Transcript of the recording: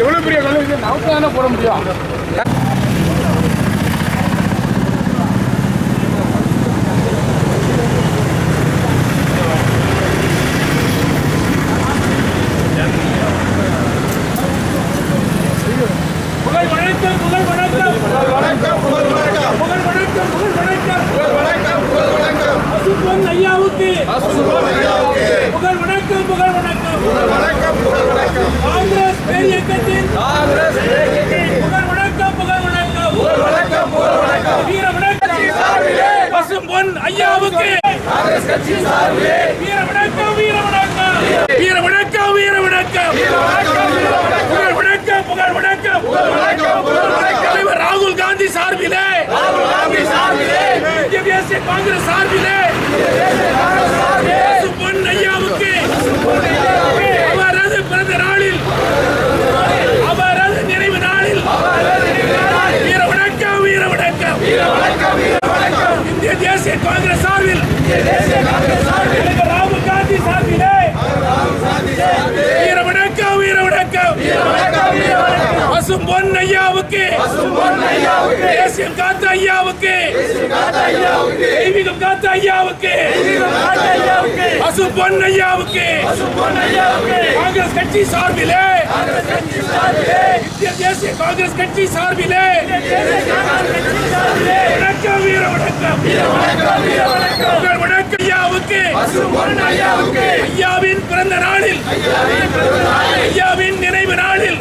எவ்வளோ பெரிய கல்லூரி நான் தானே போட முடியும்? புகழ் வணக்கம் புகழ் வணக்கம். புகழ் வணக்கம் புகழ் வணக்கம் காங்கிரஸ் காங்கிரஸ் பேரியக்கத்தின் புகழ் வணக்கம் புகழ் வணக்கம். புகழ் வணக்கம் புகழ் வணக்கம். வீர வணக்கம். சார்பிலே. பசும்பொன் ஐயாவுக்கு. காங்கிரஸ் கட்சி சார்பிலே. வீர வணக்கம் வீர வணக்கம். வீர வணக்கம். வீர வணக்கம் வீர வணக்கம். புகழ் வணக்கம் புகழ் வணக்கம். புகழ் வணக்கம் புகழ் வணக்கம். தலைவர் ராகுல் காந்தி சார்பிலே. ராகுல் காந்தி சார்பிலே. தேசிய காங்கிரஸ் சார்பிலே. காங்கிரஸ் சார்பில். ராகுல் காந்தி சார்பிலே. வீர வணக்கம் வீர வணக்கம் பசும் பொன் ஐயாவுக்கு. தேசியம் காத்த ஐயாவுக்கு. தெய்வீகம் காத்த ஐயாவுக்கு. பசும் பொன் ஐயாவுக்கு. காங்கிரஸ் கட்சி சார்பிலே. இந்திய தேசிய காங்கிரஸ் கட்சி சார்பிலே. வணக்கம். வீர வணக்கம் வீர வணக்கம். உங்கள் வணக்கம் ஐயாவுக்கு பசும் பொன் ஐயாவுக்கு. ஐயாவின் பிறந்த நாளில். ஐயாவின் நினைவு நாளில்.